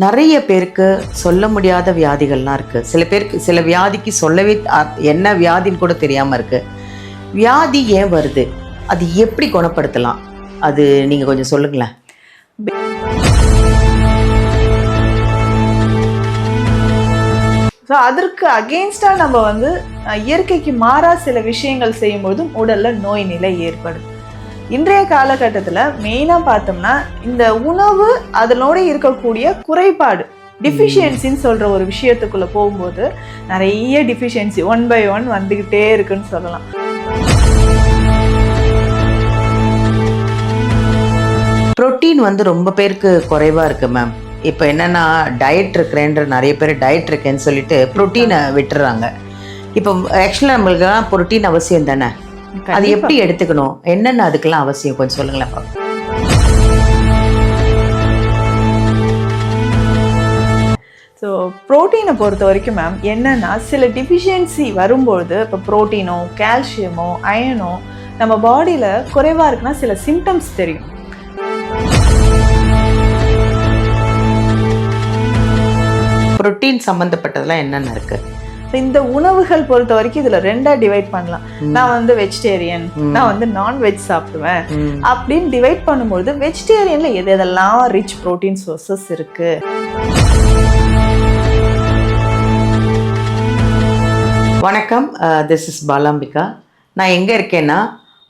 நிறைய பேருக்கு சொல்ல முடியாத வியாதிகள்லாம் இருக்குது சில பேருக்கு சில வியாதிக்கு சொல்லவே அ- என்ன வியாதின்னு கூட தெரியாமல் இருக்குது வியாதி ஏன் வருது? அது எப்படி குணப்படுத்தலாம்? அது நீங்கள் கொஞ்சம் சொல்லுங்களேன். ஸோ அதற்கு அகெயின்ஸ்டாக நம்ம வந்து இயற்கைக்கு மாறாக சில விஷயங்கள் செய்யும்போதும் உடலில் நோய் நிலை ஏற்படும் இன்றைய காலகட்டத்தில் மெயினாக பார்த்தோம்னா இந்த உணவு அதனோட இருக்கக்கூடிய குறைபாடு டிஃபிஷியன்சின்னு சொல்கிற ஒரு விஷயத்துக்குள்ளே போகும்போது நிறைய டிஃபிஷியன்சி ஒன் பை ஒன் வந்துக்கிட்டே இருக்குன்னு சொல்லலாம். புரோட்டீன் வந்து ரொம்ப பேருக்கு குறைவாக இருக்குது மேம் இப்போ என்னென்னா டயட் இருக்கிறேன்ற நிறைய பேர் டயட் இருக்கேன்னு சொல்லிட்டு புரோட்டீனை விட்டுறாங்க. இப்போ ஆக்சுவலாக நம்மளுக்குலாம் புரோட்டீன் அவசியம் தானே? அது எப்படி எடுத்துக்கணும்? என்னென்ன அதுக்கெல்லாம் அவசியம்? கொஞ்சம் சொல்லுங்களேன். ஸோ ப்ரோட்டீனை பொறுத்த வரைக்கும் மேம் என்னன்னா சில டிஃபிஷியன்சி வரும்பொழுது இப்போ ப்ரோட்டீனோ கால்சியமோ அயனோ நம்ம பாடியில் குறைவாக இருக்குன்னா சில சிம்டம்ஸ் தெரியும். புரோட்டீன் சம்மந்தப்பட்டதெல்லாம் என்னென்ன இருக்குது இந்த உணவுகள் பொறுத்த வரைக்கும் இதில் ரெண்டாக டிவைட் பண்ணலாம். நான் வந்து வெஜிடேரியன் நான் வந்து நான்வெஜ் சாப்பிடுவேன். அப்படின்னு டிவைட் பண்ணும்பொழுது வெஜிடேரியனில் எது எதெல்லாம் ரிச் ப்ரோட்டீன் சோர்சஸ் இருக்கு? வணக்கம். This is Balambika. நான் எங்கே இருக்கேன்னா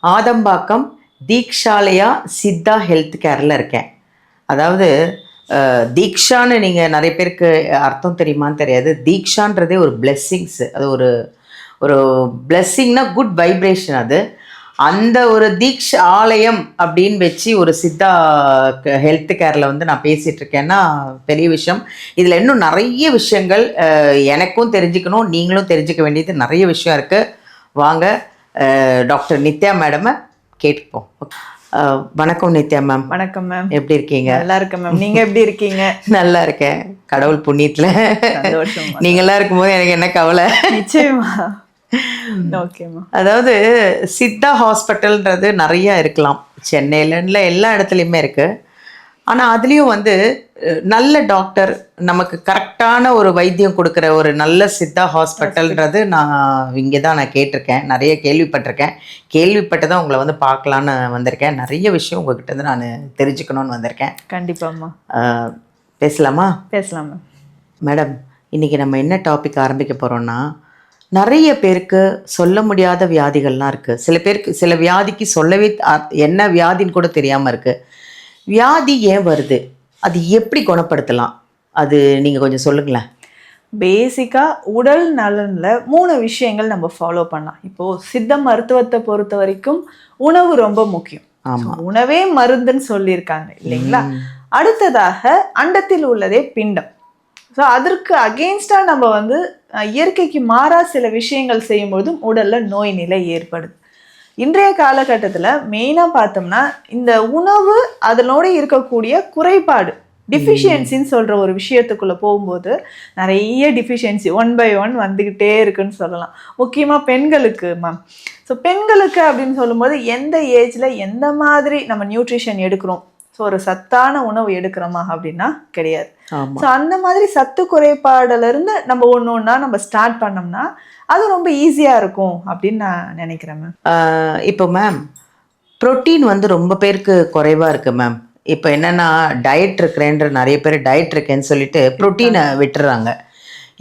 ஆதம்பாக்கம் தீக்ஷாலயா சித்தா ஹெல்த் கேரில் இருக்கேன். அதாவது தீக்ஷான்னு நீங்கள் நிறைய பேருக்கு அர்த்தம் தெரியுமான்னு தெரியாது. தீக்ஷான்றதே ஒரு பிளெஸ்ஸிங்ஸ் அது ஒரு ஒரு பிளெஸ்ஸிங்னா குட் வைப்ரேஷன் அது. அந்த ஒரு தீக்ஷ ஆலயம் அப்படின்னு வச்சு ஒரு சித்தா ஹெல்த் கேரில் வந்து நான் பேசிகிட்டு இருக்கேன்னா பெரிய விஷயம். இதில் இன்னும் நிறைய விஷயங்கள் எனக்கும் தெரிஞ்சுக்கணும் நீங்களும் தெரிஞ்சுக்க வேண்டியது நிறைய விஷயம் இருக்குது வாங்க டாக்டர் நித்யா மேடமை கேட்டுப்போம். வணக்கம் நித்யா மேம். வணக்கம் மேம். எப்படி இருக்கீங்க? நல்லா இருக்கேன் மேம். நீங்க எப்படி இருக்கீங்க? நல்லா இருக்கேன். கடவுள் புண்ணியத்தில். நீங்களாம் இருக்கும்போது எனக்கு என்ன கவலை? நிச்சயமா. ஓகேம்மா அதாவது சித்தா ஹாஸ்பிட்டல்ன்றது நிறைய இருக்கலாம். சென்னையில எல்லா இடத்துலையுமே இருக்குது ஆனால் அதுலேயும் வந்து நல்ல டாக்டர் நமக்கு கரெக்டான ஒரு வைத்தியம் கொடுக்குற ஒரு நல்ல சித்தா ஹாஸ்பிட்டல்ன்றது நான் இங்கே தான் நான் கேட்டிருக்கேன். நிறைய கேள்விப்பட்டிருக்கேன். கேள்விப்பட்டு தான் உங்களை வந்து பார்க்கலான்னு வந்திருக்கேன். நிறைய விஷயம் உங்ககிட்ட இருந்து நான் தெரிஞ்சுக்கணும்னு வந்திருக்கேன். கண்டிப்பாம்மா. பேசலாமா? பேசலாம் மேடம் இன்றைக்கி நம்ம என்ன டாபிக் ஆரம்பிக்க போகிறோம்னா நிறைய பேருக்கு சொல்ல முடியாத வியாதிகள்லாம் இருக்குது சில பேருக்கு சில வியாதிக்கு சொல்லவே என்ன வியாதின்னு கூட தெரியாமல் இருக்குது வியாதி ஏன் வருது? அது எப்படி குணப்படுத்தலாம்? அது நீங்கள் கொஞ்சம் சொல்லுங்களேன். பேசிக்காக உடல் நலன்ல மூணு விஷயங்கள் நம்ம ஃபாலோ பண்ணலாம். இப்போ சித்த மருத்துவத்தை பொறுத்த வரைக்கும் உணவு ரொம்ப முக்கியம். ஆமாம் உணவே மருந்துன்னு சொல்லியிருக்காங்க இல்லைங்களா? அடுத்ததாக அண்டத்தில் உள்ளதே பிண்டம். ஸோ அதற்கு அகெயின்ஸ்டாக நம்ம வந்து இயற்கைக்கு மாறா சில விஷயங்கள் செய்யும்பொழுதும் உடல்ல நோய் நிலை ஏற்படுது. இன்றைய காலகட்டத்தில் மெயினாக பார்த்தோம்னா இந்த உணவு அதனோட இருக்கக்கூடிய குறைபாடு டிஃபிஷியன்சின்னு சொல்கிற ஒரு விஷயத்துக்குள்ளே போகும்போது நிறைய டிஃபிஷியன்சி ஒன் பை ஒன் வந்துக்கிட்டே இருக்குன்னு சொல்லலாம். முக்கியமாக பெண்களுக்கு மேம் ஸோ பெண்களுக்கு அப்படின்னு சொல்லும்போது எந்த ஏஜில் எந்த மாதிரி நம்ம நியூட்ரிஷன் எடுக்கிறோம்? ஸோ ஒரு சத்தான உணவு எடுக்கிறோமா அப்படின்னா கிடையாது. ஸோ அந்த மாதிரி சத்து குறைபாடுல இருந்து நம்ம ஒன்று ஒன்றா நம்ம ஸ்டார்ட் பண்ணோம்னா அது ரொம்ப ஈஸியாக இருக்கும் அப்படின்னு நான் நினைக்கிறேன் மேம் இப்போ மேம் புரோட்டீன் வந்து ரொம்ப பேருக்கு குறைவாக இருக்குது மேம் இப்போ என்னென்னா டயட் இருக்கிறேன்ற நிறைய பேர் டயட் இருக்கேன்னு சொல்லிட்டு புரோட்டீனை விட்டுறாங்க.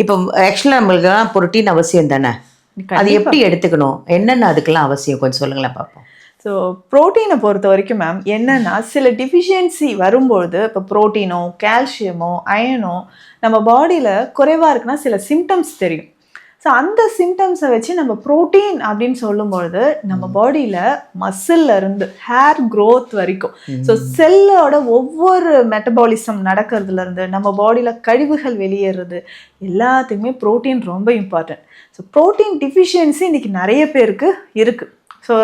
இப்போ ஆக்சுவலாக நம்மளுக்குலாம் புரோட்டீன் அவசியம் தானே? அது எப்படி எடுத்துக்கணும்? என்னென்ன அதுக்கெல்லாம் அவசியம்? கொஞ்சம் சொல்லுங்களேன் பார்ப்போம் ஸோ ப்ரோட்டீனை பொறுத்த வரைக்கும் மேம் என்னன்னா சில டிஃபிஷியன்சி வரும்பொழுது இப்போ ப்ரோட்டீனோ கால்சியமோ அயனோ நம்ம பாடியில் குறைவாக இருக்குன்னா சில சிம்டம்ஸ் தெரியும். ஸோ அந்த சிம்டம்ஸை வச்சு நம்ம ப்ரோட்டீன் அப்படின்னு சொல்லும்பொழுது நம்ம பாடியில் மசில்ல இருந்து ஹேர் growth வரைக்கும். ஸோ செல்லோட ஒவ்வொரு மெட்டபாலிசம் நடக்கிறதுல இருந்து நம்ம பாடியில் கழிவுகள் வெளியேறது எல்லாத்துக்குமே ப்ரோட்டீன் ரொம்ப இம்பார்ட்டன்ட் ஸோ ப்ரோட்டீன் டிஃபிஷியன்சி இன்னைக்கு நிறைய பேருக்கு இருக்குது ஸோ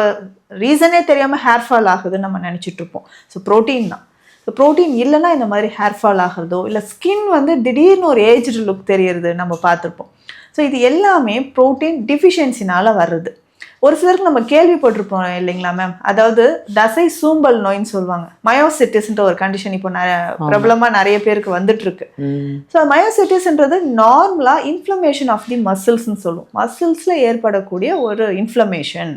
ரீசனே தெரியாமல் ஹேர் ஃபால் ஆகுதுன்னு நம்ம நினச்சிட்டு இருப்போம். ஸோ ப்ரோட்டீன் தான். ஸோ ப்ரோட்டீன் இல்லைன்னா இந்த மாதிரி ஹேர் ஃபால் ஆகுறதோ இல்லை ஸ்கின் வந்து திடீர்னு ஒரு ஏஜ்டு லுக் தெரியறது நம்ம பார்த்துருப்போம். ஸோ இது எல்லாமே ப்ரோட்டீன் டிஃபிஷியன்சினால வருது ஒரு சிலருக்கு நம்ம கேள்விப்பட்டிருப்போம் இல்லைங்களா மேம் அதாவது தசை சூம்பல் நோயின்னு சொல்லுவாங்க. மயோசிட்டிஸ்ன்ற ஒரு கண்டிஷன் இப்போ நிறைய பிரபலமா நிறைய பேருக்கு வந்துட்டு இருக்கு ஸோ மயோசிட்டிஸ்ன்றது நார்மலாக இன்ஃப்ளமேஷன் ஆஃப் தி மசில்ஸ்னு சொல்லுவோம். மசில்ஸில் ஏற்படக்கூடிய ஒரு இன்ஃப்ளமேஷன்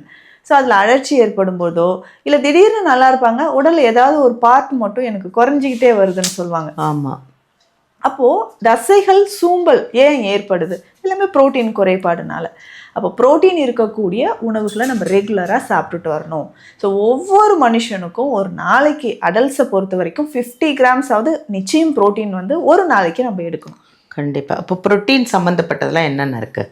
ஸோ அதில் அழற்சி ஏற்படும் போதோ இல்லை திடீர்னு நல்லா இருப்பாங்க உடல் ஏதாவது ஒரு பார்ட் மட்டும் எனக்கு குறைஞ்சிக்கிட்டே வருதுன்னு சொல்லுவாங்க. ஆமாம் அப்போது தசைகள் சூம்பல் ஏன் ஏற்படுது? எல்லாமே புரோட்டீன் குறைபாடுனால. அப்போ புரோட்டீன் இருக்கக்கூடிய உணவுகளை நம்ம ரெகுலராக சாப்பிட்டுட்டு வரணும். ஸோ ஒவ்வொரு மனுஷனுக்கும் ஒரு நாளைக்கு அடல்ட்ஸை பொறுத்த வரைக்கும் ஃபிஃப்டி கிராம்ஸ் ஆவது நிச்சயம் புரோட்டீன் வந்து ஒரு நாளைக்கு நம்ம எடுக்கணும். கண்டிப்பாக இப்போ புரோட்டீன் சம்மந்தப்பட்டதெல்லாம் என்னென்ன இருக்கு?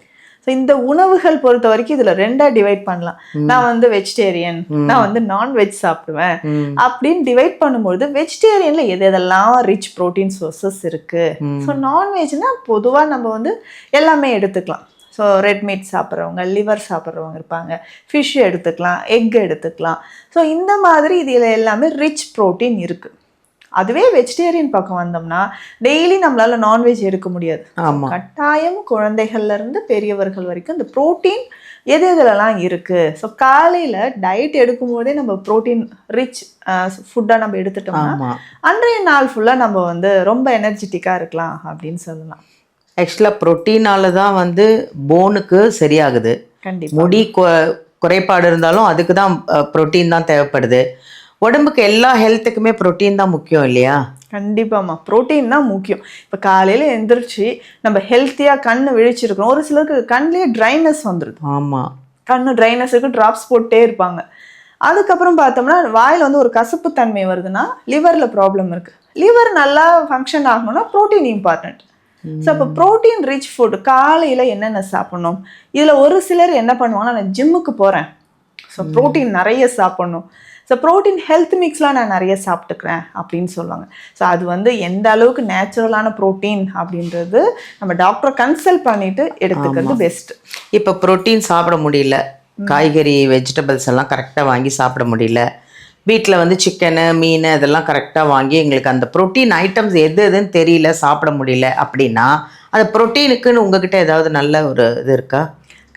ஸோ இந்த உணவுகள் பொறுத்த வரைக்கும் இதில் ரெண்டாக டிவைட் பண்ணலாம். நான் வந்து வெஜிடேரியன் நான் வந்து நான்வெஜ் சாப்பிடுவேன். அப்படின்னு டிவைட் பண்ணும்பொழுது வெஜிடேரியன்ல எது எதெல்லாம் ரிச் ப்ரோட்டீன் சோர்சஸ் இருக்கு? ஸோ நான்வெஜ்னா பொதுவாக நம்ம வந்து எல்லாமே எடுத்துக்கலாம். ஸோ ரெட் மீட் சாப்பிட்றவங்க லிவர் சாப்பிட்றவங்க இருப்பாங்க. ஃபிஷ் எடுத்துக்கலாம் எக் எடுத்துக்கலாம். ஸோ இந்த மாதிரி இதில் எல்லாமே ரிச் ப்ரோட்டீன் இருக்குது அதுவே வெஜிடேரியன் பக்கம் வந்தோம்னா டெய்லி நம்மளால நான்வெஜ் எடுக்க முடியாது. கட்டாயம் குழந்தைகள்ல இருந்து பெரியவர்கள் வரைக்கும் இந்த புரோட்டீன் எது எதுலலாம் இருக்கு? ஸோ காலையில டயட் எடுக்கும்போதே நம்ம புரோட்டீன் ரிச் ஃபுட்டாக நம்ம எடுத்துட்டோம்னா அன்றைய நாள் ஃபுல்லாக நம்ம வந்து ரொம்ப எனர்ஜெட்டிக்காக இருக்கலாம் அப்படின்னு சொல்லலாம். ஆக்சுவலாக ப்ரோட்டீனால தான் வந்து போனுக்கு சரியாகுது. கண்டிப்பா. முடி குறைபாடு இருந்தாலும் அதுக்கு தான் ப்ரோட்டீன் தான் தேவைப்படுது. உடம்புக்கு எல்லா ஹெல்த்துக்குமே ப்ரோட்டீன் தான் முக்கியம் இல்லையா? கண்டிப்பாம்மா. புரோட்டீன் தான் முக்கியம். இப்போ காலையில் எந்திரிச்சு நம்ம ஹெல்த்தியாக கண்ணு விழிச்சிருக்கிறோம் ஒரு சிலருக்கு கண்ணிலேயே ட்ரைனஸ் வந்துடுது ஆமாம் கண்ணு ட்ரைனஸுக்கு ட்ராப்ஸ் போட்டே இருப்பாங்க. அதுக்கப்புறம் பார்த்தோம்னா வாயில் வந்து ஒரு கசப்பு தன்மை வருதுன்னா லிவரில் ப்ராப்ளம் இருக்குது லிவர் நல்லா ஃபங்க்ஷன் ஆகணும்னா ப்ரோட்டீன் இம்பார்ட்டன்ட் ஸோ அப்போ ப்ரோட்டீன் ரிச் ஃபுட் காலையில் என்னென்ன சாப்பிடணும்? இதில் ஒரு சிலர் என்ன பண்ணுவாங்கன்னா நான் ஜிம்முக்கு போகிறேன் ஸோ ப்ரோட்டீன் நிறைய சாப்பிடணும். ஸோ ப்ரோட்டீன் ஹெல்த் மிக்ஸ்லாம் நான் நிறைய சாப்பிட்டுக்கிறேன் அப்படின்னு சொல்லுவாங்க. ஸோ அது வந்து எந்த அளவுக்கு நேச்சுரலான ப்ரோட்டீன் அப்படின்றது நம்ம டாக்டரை கன்சல்ட் பண்ணிட்டு எடுத்துக்கிறது பெஸ்ட் இப்போ ப்ரோட்டீன் சாப்பிட முடியல. காய்கறி வெஜிடபிள்ஸ் எல்லாம் கரெக்டாக வாங்கி சாப்பிட முடியல. வீட்டில் வந்து சிக்கனு மீன் இதெல்லாம் கரெக்டாக வாங்கி எங்களுக்கு அந்த ப்ரோட்டீன் ஐட்டம்ஸ் எது எதுன்னு தெரியல சாப்பிட முடியல அப்படின்னா அந்த ப்ரோட்டீனுக்குன்னு உங்ககிட்ட ஏதாவது நல்ல ஒரு இது இருக்கா?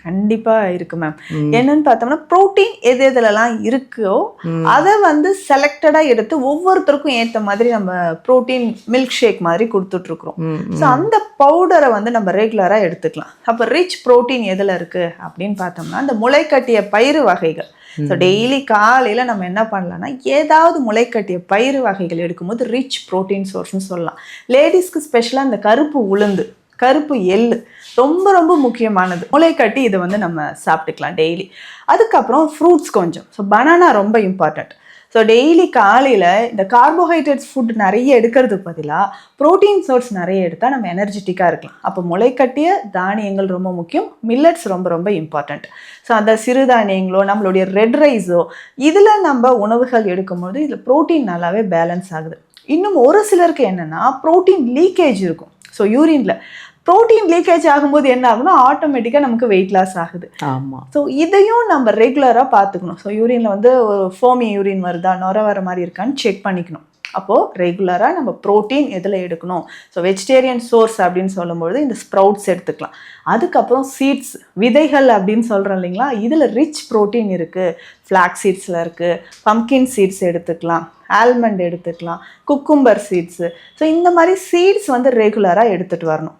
கண்டிப்பா இருக்கு மேம் என்னன்னு பார்த்தோம்னா புரோட்டீன் எது எதுலலாம் இருக்கோ அதை வந்து செலக்டடா எடுத்து ஒவ்வொருத்தருக்கும் ஏத்த மாதிரி நம்ம புரோட்டீன் மில்க் ஷேக் மாதிரி கொடுத்துட்டு இருக்கிறோம் ம், ஸோ அந்த பவுடரை வந்து நம்ம ரெகுலரா எடுத்துக்கலாம். அப்போ ரிச் புரோட்டீன் எதுல இருக்கு அப்படின்னு பார்த்தோம்னா அந்த முளைக்கட்டிய பயிறு வகைகள். ஸோ டெய்லி காலையில நம்ம என்ன பண்ணலாம்னா ஏதாவது முளைக்கட்டிய பயிறு வகைகள் எடுக்கும்போது ரிச் புரோட்டீன் சோர்ஸ்னு சொல்லலாம். லேடிஸ்க்கு ஸ்பெஷலாக இந்த கருப்பு உளுந்து. கருப்பு எள்ளு ரொம்ப ரொம்ப முக்கியமானது. முளைக்கட்டி இதை வந்து நம்ம சாப்பிட்டுக்கலாம் டெய்லி அதுக்கப்புறம் ஃப்ரூட்ஸ் கொஞ்சம். ஸோ பனானா ரொம்ப இம்பார்ட்டண்ட் ஸோ டெய்லி காலையில் இந்த கார்போஹைட்ரேட்ஸ் ஃபுட் நிறைய எடுக்கிறதுக்கு பதிலாக ப்ரோட்டீன் சோர்ஸ் நிறைய எடுத்தால் நம்ம எனர்ஜெட்டிக்காக இருக்கலாம். அப்போ முளைக்கட்டிய தானியங்கள் ரொம்ப முக்கியம். மில்லட்ஸ் ரொம்ப ரொம்ப இம்பார்ட்டண்ட் ஸோ அந்த சிறுதானியங்களோ நம்மளுடைய ரெட் ரைஸோ இதில் நம்ம உணவுகள் எடுக்கும்போது இதில் ப்ரோட்டீன் நல்லாவே பேலன்ஸ் ஆகுது. இன்னும் ஒரு சிலருக்கு என்னென்னா ப்ரோட்டீன் லீக்கேஜ் இருக்கும். ஸோ யூரின்ல ப்ரோட்டீன் லீக்கேஜ் ஆகும்போது என்ன ஆகும்னா ஆட்டோமேட்டிக்காக நமக்கு வெயிட் லாஸ் ஆகுது. ஆமாம் ஸோ இதையும் நம்ம ரெகுலராக பார்த்துக்கணும். ஸோ யூரினில் வந்து ஒரு ஃபோமி யூரின் வருதா நுர வர மாதிரி இருக்கான்னு செக் பண்ணிக்கணும். அப்போது ரெகுலராக நம்ம ப்ரோட்டீன் எதில் எடுக்கணும்? ஸோ வெஜிடேரியன் சோர்ஸ் அப்படின்னு சொல்லும்பொழுது இந்த ஸ்ப்ரவுட்ஸ் எடுத்துக்கலாம். அதுக்கப்புறம் சீட்ஸ் விதைகள் அப்படின்னு சொல்கிறோம் இல்லைங்களா? இதில் ரிச் ப்ரோட்டீன் இருக்குது ஃப்ளாக் சீட்ஸில் இருக்குது பம்கின் சீட்ஸ் எடுத்துக்கலாம். ஆல்மண்ட் எடுத்துக்கலாம். குக்கும்பர் சீட்ஸு ஸோ இந்த மாதிரி சீட்ஸ் வந்து ரெகுலராக எடுத்துகிட்டு வரணும்.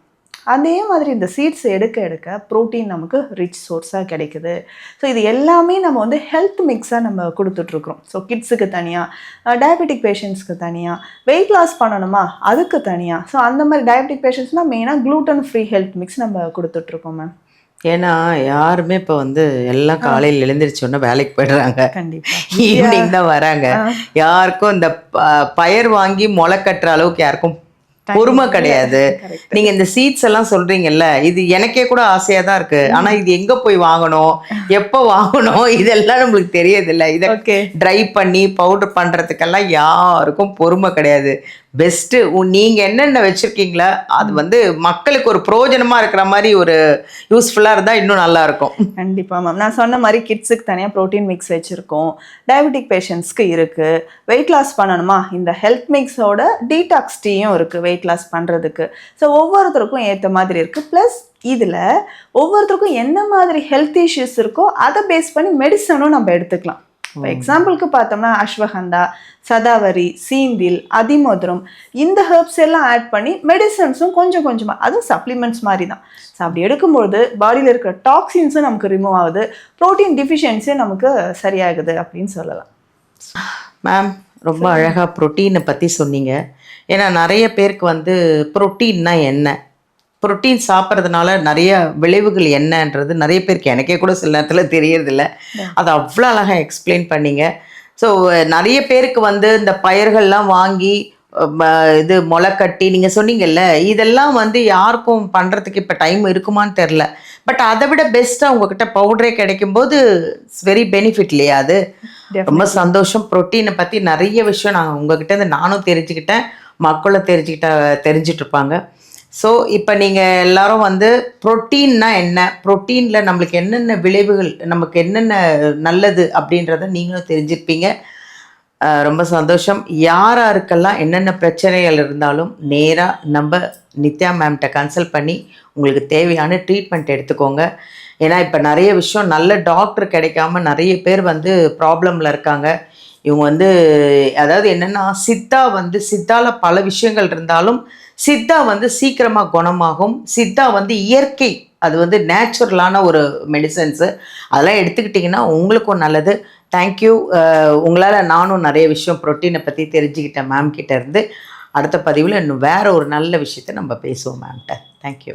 அதே மாதிரி இந்த சீட்ஸ் எடுக்க எடுக்க ப்ரோட்டீன் நமக்கு ரிச் சோர்ஸாக கிடைக்குது. ஸோ இது எல்லாமே நம்ம வந்து ஹெல்த் மிக்ஸாக நம்ம கொடுத்துட்ருக்குறோம். ஸோ கிட்ஸுக்கு தனியாக டயபெட்டிக் பேஷண்ட்ஸ்க்கு தனியாக வெயிட் லாஸ் பண்ணணுமா? அதுக்கு தனியாக ஸோ அந்த மாதிரி டயபெட்டிக் பேஷண்ட்ஸ்னால் மெயினாக gluten ஃப்ரீ ஹெல்த் மிக்ஸ் நம்ம கொடுத்துட்ருக்கோம் மேம் ஏன்னா யாருமே இப்போ வந்து எல்லாம் காலையில் எழுந்திரிச்ச உடனே வேலைக்கு போயிடுறாங்க. கண்டிப்பாக ஈவினிங் தான் வராங்க. யாருக்கும் இந்த பயர் வாங்கி முளை கட்டுற அளவுக்கு யாருக்கும் பொறுமை கிடையாது. நீங்க இந்த சீட்ஸ் எல்லாம் சொல்றீங்கல்ல இது எனக்கே கூட ஆசையா தான் இருக்கு. ஆனா இது எங்க போய் வாங்கணும்? எப்ப வாங்கணும்? இதெல்லாம் நம்மளுக்கு தெரியாது இல்ல. இத ட்ரை பண்ணி பவுடர் பண்றதுக்கெல்லாம் யாருக்கும் பொறுமை கிடையாது. பெஸ்ட் நீங்கள் என்னென்ன வச்சுருக்கீங்களோ அது வந்து மக்களுக்கு ஒரு ப்ரோஜனமாக இருக்கிற மாதிரி ஒரு யூஸ்ஃபுல்லாக இருந்தால் இன்னும் நல்லாயிருக்கும். கண்டிப்பாக மேம் நான் சொன்ன மாதிரி கிட்ஸுக்கு தனியாக ப்ரோட்டீன் மிக்ஸ் வச்சுருக்கோம். டயபெட்டிக் பேஷண்ட்ஸ்க்கு இருக்குது வெயிட் லாஸ் பண்ணணுமா? இந்த ஹெல்த் மிக்ஸோட டீடாக்ஸ் டீயும் இருக்குது வெயிட் லாஸ் பண்ணுறதுக்கு ஸோ ஒவ்வொருத்தருக்கும் ஏற்ற மாதிரி இருக்குது ப்ளஸ் இதில் ஒவ்வொருத்தருக்கும் என்ன மாதிரி ஹெல்த் இஷ்யூஸ் இருக்கோ அதை பேஸ் பண்ணி மெடிசனும் நம்ம எடுத்துக்கலாம். இப்போ எக்ஸாம்பிளுக்கு பார்த்தோம்னா அஸ்வகந்தா சதாவரி சீந்தில் அதிமதுரம் இந்த ஹெர்ப்ஸ் எல்லாம் ஆட் பண்ணி மெடிசன்ஸும் கொஞ்சம் கொஞ்சமாக அதுவும் சப்ளிமெண்ட்ஸ் மாதிரி தான் ஸோ அப்படி எடுக்கும்போது பாடியில் இருக்கிற டாக்ஸின்ஸும் நமக்கு ரிமூவ் ஆகுது ப்ரோட்டீன் டிஃபிஷியன்சியும் நமக்கு சரியாகுது அப்படின்னு சொல்லலாம். மேம் ரொம்ப அழகாக ப்ரோட்டீனை பற்றி சொன்னீங்க. ஏன்னா நிறைய பேருக்கு வந்து ப்ரோட்டீன்னா என்ன? புரோட்டீன் சாப்பிட்றதுனால நிறைய விளைவுகள் என்னன்றது நிறைய பேருக்கு எனக்கே கூட சில நேரத்தில் தெரியறதில்ல. அதை அவ்வளோ அழகாக எக்ஸ்பிளைன் பண்ணீங்க. ஸோ நிறைய பேருக்கு வந்து இந்த பயிர்கள்லாம் வாங்கி இது முளை கட்டி நீங்கள் சொன்னீங்கல்ல இதெல்லாம் வந்து யாருக்கும் பண்ணுறதுக்கு இப்போ டைம் இருக்குமான்னு தெரில. பட் அதை விட பெஸ்ட்டாக உங்ககிட்ட பவுடரே கிடைக்கும்போது இட்ஸ் வெரி பெனிஃபிட் இல்லையா அது? ரொம்ப சந்தோஷம். ப்ரோட்டீனை பற்றி நிறைய விஷயம் நான் உங்ககிட்ட இருந்து நானும் தெரிஞ்சுக்கிட்டேன். மக்களும் தெரிஞ்சுக்கிட்ட தெரிஞ்சிட்டு இருப்பாங்க. ஸோ இப்போ நீங்கள் எல்லாரும் வந்து ப்ரோட்டீன்னா என்ன? ப்ரோட்டீனில் நம்மளுக்கு என்னென்ன விளைவுகள் நமக்கு என்னென்ன நல்லது அப்படின்றத நீங்களும் தெரிஞ்சிருப்பீங்க. ரொம்ப சந்தோஷம். யார் யாருக்கெல்லாம் என்னென்ன பிரச்சனைகள் இருந்தாலும் நேராக நம்ம நித்யா மேம்கிட்ட கன்சல்ட் பண்ணி உங்களுக்கு தேவையான ட்ரீட்மெண்ட் எடுத்துக்கோங்க. ஏன்னா இப்போ நிறைய விஷயம் நல்ல டாக்டர் கிடைக்காம நிறைய பேர் வந்து ப்ராப்ளமில் இருக்காங்க. இவங்க வந்து அதாவது என்னென்னா சித்தா வந்து சித்தாவில் பல விஷயங்கள் இருந்தாலும் சித்தா வந்து சீக்கிரமாக குணமாகும். சித்தா வந்து இயற்கை அது வந்து நேச்சுரலான ஒரு மெடிசன்ஸு அதெல்லாம் எடுத்துக்கிட்டிங்கன்னா உங்களுக்கும் நல்லது. தேங்க்யூ உங்களால் நானும் நிறைய விஷயம் ப்ரோட்டீனை பற்றி தெரிஞ்சுக்கிட்டேன் மேம் கிட்டேருந்து அடுத்த பதிவில் இன்னும் வேற ஒரு நல்ல விஷயத்தை நம்ம பேசுவோம் மேம்கிட்ட தேங்க்யூ